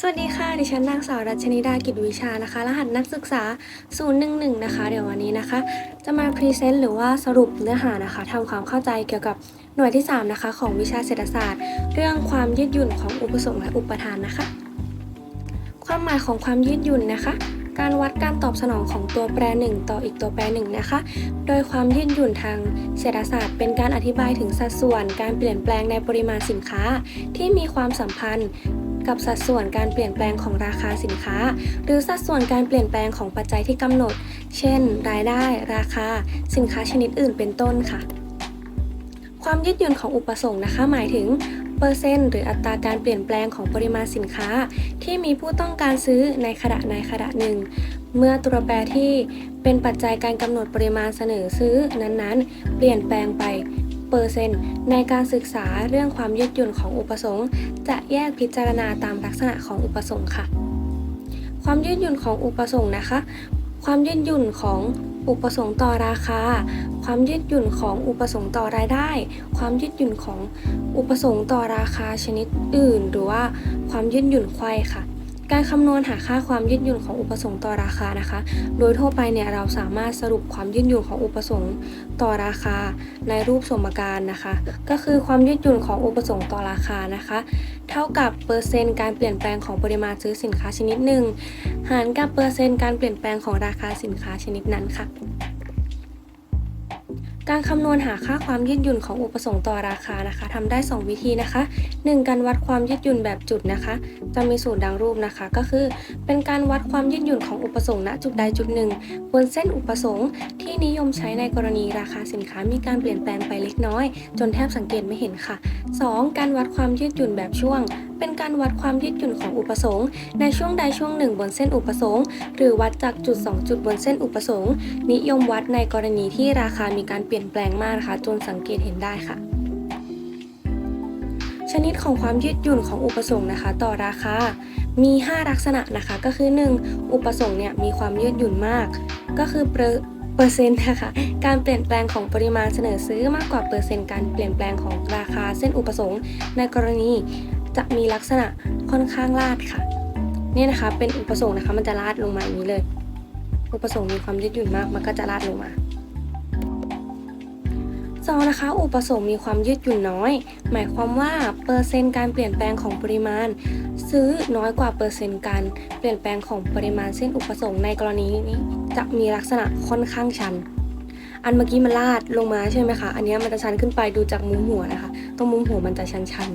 สวัสดีค่ะ ดิฉันนางสาวรัชนิดากิจวิชานะคะ รหัสนักศึกษา 011 นะคะ เดี๋ยววันนี้นะคะ จะมาพรีเซนต์หรือว่าสรุปเนื้อหานะคะทำความเข้าใจเกี่ยวกับหน่วยที่ 3 นะคะ ของวิชาเศรษฐศาสตร์ เรื่องความยืดหยุ่นของอุปสงค์และอุปทานนะคะ ความหมายของความยืดหยุ่นนะคะการวัดการตอบสนองของตัวแปรหนึ่งต่ออีกตัวแปรหนึ่งนะคะ โดยความยืดหยุ่นทางเศรษฐศาสตร์ เป็นการอธิบายถึงสัดส่วน การเปลี่ยนแปลงในปริมาณสินค้า ที่มีความสัมพันธ์ กับสัดส่วนการเปลี่ยนแปลงของราคาสินค้า หรือสัดส่วนการเปลี่ยนแปลงของปัจจัยที่กำหนด เช่น รายได้ ราคา สินค้าชนิดอื่นเป็นต้นค่ะ ความยืดหยุ่นของอุปสงค์นะคะ หมายถึงเปอร์เซ็นต์หรืออัตราการเปลี่ยนแปลงของปริมาณสินค้า ที่มีผู้ต้องการซื้อในขณะในขณะหนึ่ง เมื่อตัวแปรที่เป็นปัจจัยการกำหนดปริมาณเสนอซื้อนั้นๆ เปลี่ยนแปลงไป เปอร์เซ็นต์ในการศึกษาเรื่องความยืดหยุ่นของอุปสงค์ จะแยกพิจารณาตามลักษณะของอุปสงค์ค่ะ ความยืดหยุ่นของอุปสงค์นะคะ ความยืดหยุ่นของอุปสงค์ต่อราคา ความยืดหยุ่นของอุปสงค์ต่อรายได้ ความยืดหยุ่นของอุปสงค์ต่อราคาชนิดอื่น หรือว่าความยืดหยุ่นไขว้ค่ะ การคำนวณหาค่าความยืดหยุ่นของอุปสงค์ต่อราคานะคะ โดยทั่วไปเนี่ยเราสามารถสรุปความยืดหยุ่นของอุปสงค์ต่อราคา ในรูปสมการนะคะ ก็คือความยืดหยุ่นของอุปสงค์ต่อราคานะคะ เท่ากับเปอร์เซ็นต์การเปลี่ยนแปลงของปริมาณซื้อสินค้าชนิดหนึ่ง หารกับเปอร์เซ็นต์การเปลี่ยนแปลงของราคาสินค้าชนิดนั้นค่ะ การคำนวณหาค่าความยืดหยุ่นของอุปสงค์ต่อราคานะคะทำได้ 2 วิธีนะคะ 1. การวัดความยืดหยุ่นแบบจุดนะคะ จะมีสูตรดังรูปนะคะ ก็คือ เป็นการวัดความยืดหยุ่นของอุปสงค์ณจุดใดจุดหนึ่งบนเส้นอุปสงค์ที่นิยมใช้ในกรณีราคาสินค้ามีการเปลี่ยนแปลงไปเล็กน้อย จนแทบสังเกตไม่เห็นค่ะ 2. การวัดความยืดหยุ่นแบบช่วง เป็นการวัดความยืดหยุ่นของอุปสงค์ ในช่วงใดช่วงหนึ่งบนเส้นอุปสงค์ หรือวัดจากจุด 2 จุดบนเส้นอุปสงค์ นิยมวัดในกรณีที่ราคามีการเปลี่ยนแปลงมากนะคะจนสังเกตเห็นได้ค่ะ ชนิดของความยืดหยุ่นของอุปสงค์นะคะ ต่อราคา มี 5 ลักษณะนะคะก็คือ 1. อุปสงค์เนี่ยมีความยืดหยุ่นมาก ก็คือเปอร์เปอร์เซ็นต์นะคะการเปลี่ยนแปลงของปริมาณเสนอซื้อมากกว่าเปอร์เซ็นต์การเปลี่ยนแปลงของราคาเส้นอุปสงค์ในกรณี จะมีลักษณะค่อนข้างลาดค่ะเนี่ยนะคะเป็นอุปสงค์นะคะ มันจะลาดลงมาอย่างนี้เลย อุปสงค์มีความยืดหยุ่นมากมันก็จะลาดลงมาสองนะคะ อุปสงค์มีความยืดหยุ่นน้อย หมายความว่าเปอร์เซ็นต์การเปลี่ยนแปลงของปริมาณ ซื้อน้อยกว่าเปอร์เซ็นต์การเปลี่ยนแปลงของปริมาณเส้นอุปสงค์ในกรณีนี้จะมีลักษณะค่อนข้างชัน อันเมื่อกี้มันลาดลงมาใช่ไหมคะ อันนี้มันจะชันขึ้นไปดูจากมุมหัวนะคะ ตรงมุมหัวมันจะชันชัน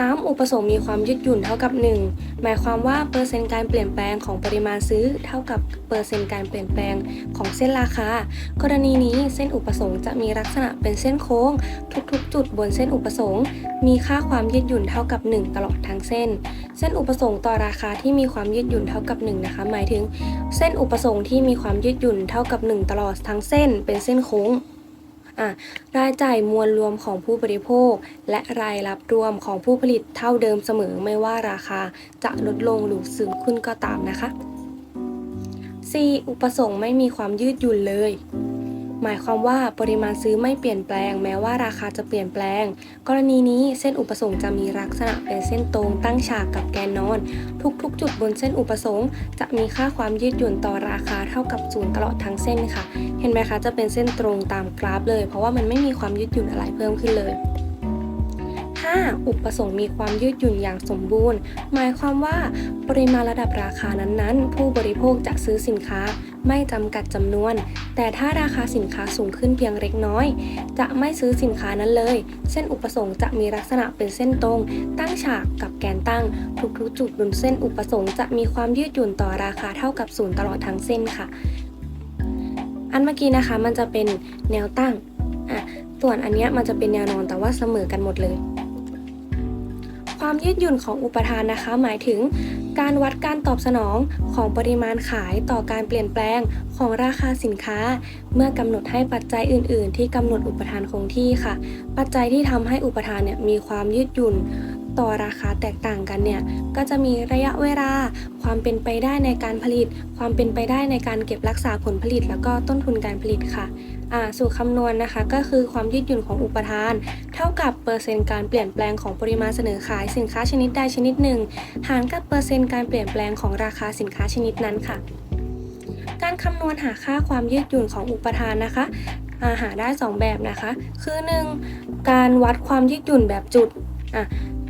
3. อุปสงค์มีความยืดหยุ่นเท่ากับ 1 หมายความว่าเปอร์เซ็นต์การเปลี่ยนแปลงของปริมาณซื้อ เท่ากับเปอร์เซ็นต์การเปลี่ยนแปลงของเส้นราคา กรณีนี้เส้นอุปสงค์จะมีลักษณะเป็นเส้นโค้ง ทุกๆ จุดบนเส้นอุปสงค์มีค่าความยืดหยุ่นเท่ากับ 1 ตลอดทั้งเส้น เส้นอุปสงค์ต่อราคาที่มีความยืดหยุ่นเท่ากับ 1 นะคะ หมายถึง เส้นอุปสงค์ที่มีความยืดหยุ่นเท่ากับ 1 ตลอดทั้งเส้น เป็นเส้นโค้ง รายจ่ายมวลรวมของผู้บริโภค และรายรับรวมของผู้ผลิตเท่าเดิมเสมอไม่ว่าราคาจะลดลงหรือสูงขึ้นก็ตามนะคะ 4. อุปสงค์ไม่มีความยืดหยุ่นเลย หมายความว่าปริมาณซื้อไม่เปลี่ยนแปลง แม้ว่าราคาจะเปลี่ยนแปลง กรณีนี้เส้นอุปสงค์จะมีลักษณะเป็นเส้นตรงตั้งฉากกับแกนนอน ทุกๆ จุดบนเส้นอุปสงค์จะมีค่าความยืดหยุ่นต่อราคาเท่ากับศูนย์ตลอดทั้งเส้นค่ะ เห็นไหมคะจะเป็นเส้นตรงตามกราฟเลย เพราะว่ามันไม่มีความยืดหยุ่นอะไรเพิ่มขึ้นเลย 5. อุปสงค์มีความยืดหยุ่นอย่างสมบูรณ์ หมายความว่าปริมาณระดับราคานั้นๆ ผู้บริโภคจะซื้อสินค้าไม่จำกัดจำนวน แต่ถ้าราคาสินค้าสูงขึ้นเพียงเล็กน้อย จะไม่ซื้อสินค้านั้นเลย เส้นอุปสงค์จะมีลักษณะเป็นเส้นตรง ตั้งฉากกับแกนตั้ง ทุกๆจุดบนเส้นอุปสงค์จะมีความยืดหยุ่นต่อราคาเท่ากับศูนย์ตลอดทั้งเส้นค่ะ อันเมื่อกี้นะคะมันจะเป็นแนวตั้งอะส่วนอันเนี้ยมันจะเป็นแนวนอนแต่ว่าเสมอกันหมดเลย ยืดหยุ่นของอุปทานนะคะ หมายถึง การวัดการตอบสนองของปริมาณขายต่อการเปลี่ยนแปลงของราคาสินค้า เมื่อกำหนดให้ปัจจัยอื่น ๆ ที่กำหนดอุปทานคงที่ค่ะ ปัจจัยที่ทำให้อุปทานเนี่ยมีความยืดหยุ่น ต่อราคาแตกต่างกันเนี่ยก็จะมีระยะเวลา ความเป็นไปได้ในการผลิต ความเป็นไปได้ในการเก็บรักษาผลผลิต แล้วก็ต้นทุนการผลิตค่ะสูตรคำนวณนะคะก็คือความยืดหยุ่นของอุปทาน เท่ากับเปอร์เซ็นต์การเปลี่ยนแปลงของปริมาณเสนอขายสินค้าชนิดใดชนิดหนึ่ง หารกับเปอร์เซ็นต์การเปลี่ยนแปลงของราคาสินค้าชนิดนั้นค่ะ การคำนวณหาค่าความยืดหยุ่นของอุปทานนะคะาหาได้ 2 แบบนะคะ คือ 1. การวัดความยืดหยุ่นแบบจุดอะ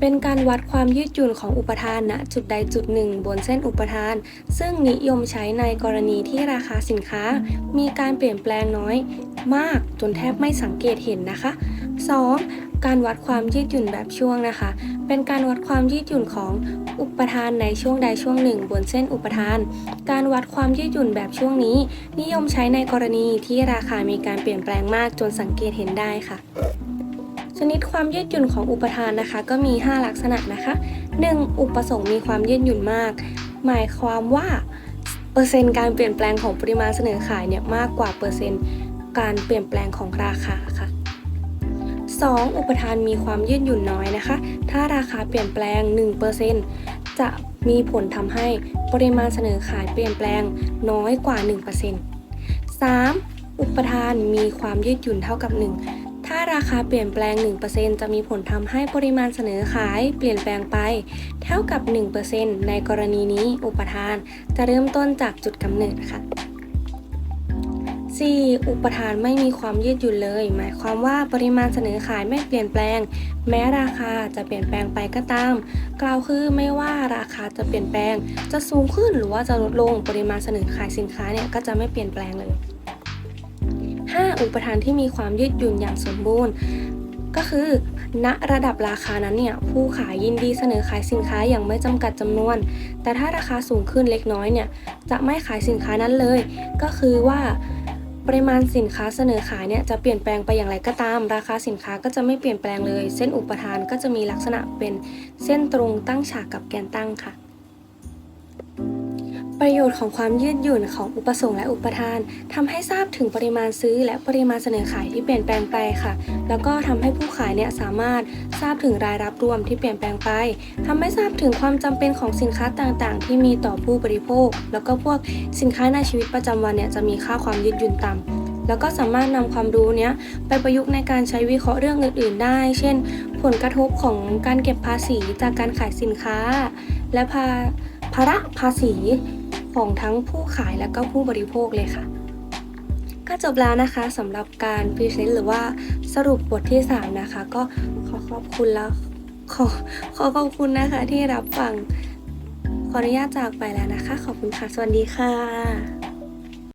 เป็นการวัดความยืดหยุ่นของอุปทานณจุดใดจุดหนึ่ง บนเส้นอุปทาน ซึ่งนิยมใช้ในกรณีที่ราคาสินค้า มีการเปลี่ยนแปลงน้อย มากจนแทบไม่สังเกตเห็นนะคะ 2. การวัดความยืดหยุ่นแบบช่วงนะคะ เป็นการวัดความยืดหยุ่นของอุปทานในช่วงใดช่วงหนึ่ง บนเส้นอุปทาน การวัดความยืดหยุ่นแบบช่วงนี้ นิยมใช้ในกรณีที่ราคามีการเปลี่ยนแปลงมากจนสังเกตเห็นได้ค่ะ นิดความยืดหยุ่นของอุปทานนะคะ ก็มี 5 ลักษณะนะคะ 1. อุปสงค์มีความยืดหยุ่นมาก หมายความว่าเปอร์เซ็นต์การเปลี่ยนแปลงของปริมาณเสนอขายเนี่ยมากกว่าเปอร์เซ็นต์การเปลี่ยนแปลงของราคาค่ะ 2. อุปทานมีความยืดหยุ่นน้อยนะคะ ถ้าราคาเปลี่ยนแปลง 1%จะมีผลทำให้ปริมาณเสนอขายเปลี่ยนแปลงน้อยกว่า 1% 3. อุปทานมีความยืดหยุ่นเท่ากับ 1 ถ้าราคาเปลี่ยนแปลง 1%จะมีผลทำให้ปริมาณเสนอขายเปลี่ยนแปลงไป เท่ากับ 1%ในกรณีนี้อุปทาน จะเริ่มต้นจากจุดกำเนิดค่ะ 4. อุปทานไม่มีความยืดหยุ่นเลย หมายความว่าปริมาณเสนอขายไม่เปลี่ยนแปลง แม้ราคาจะเปลี่ยนแปลงไปก็ตาม กล่าวคือไม่ว่าราคาจะเปลี่ยนแปลง จะสูงขึ้นหรือว่าจะลดลงปริมาณเสนอขายสินค้าเนี่ยก็จะไม่เปลี่ยนแปลงเลย 5. อุปทานที่มีความยืดหยุ่นอย่างสมบูรณ์ ก็คือ ณระดับราคานั้นเนี่ยผู้ขายยินดีเสนอขายสินค้าอย่างไม่จำกัดจำนวน แต่ถ้าราคาสูงขึ้นเล็กน้อยเนี่ยจะไม่ขายสินค้านั้นเลย ก็คือว่าปริมาณสินค้าเสนอขายเนี่ยจะเปลี่ยนแปลงไปอย่างไรก็ตาม ราคาสินค้าก็จะไม่เปลี่ยนแปลงเลย เส้นอุปทานก็จะมีลักษณะเป็นเส้นตรงตั้งฉากกับแกนตั้งค่ะ ประโยชน์ของความยืดหยุ่นของอุปสงค์และอุปทานทำให้ทราบถึงปริมาณซื้อ และปริมาณเสนอขายที่เปลี่ยนแปลงไปค่ะ แล้วก็ทำให้ผู้ขายเนี่ยสามารถทราบถึงรายรับรวมที่เปลี่ยนแปลงไปทำให้ทราบถึงความจำเป็นของสินค้าต่างๆ ที่มีต่อผู้บริโภค แล้วก็พวกสินค้าในชีวิตประจำวันเนี่ยจะมีค่าความยืดหยุ่นต่ำแล้วก็สามารถนำความรู้เนี้ยไปประยุกต์ในการใช้วิเคราะห์เรื่องอื่น ๆ ได้ เช่น ผลกระทบของการเก็บภาษีจากการขายสินค้า และภาภาระภาษี ของทั้งผู้ขายและก็ผู้บริโภคเลยค่ะ ก็จบแล้วนะคะสำหรับการพรีเซนต์หรือว่าสรุปบทที่ 3 นะคะ ก็ขอขอบคุณแล้วขอขอขอบคุณนะคะที่รับฟังขออนุญาตจากไปแล้วนะคะ ขอบคุณค่ะ สวัสดีค่ะ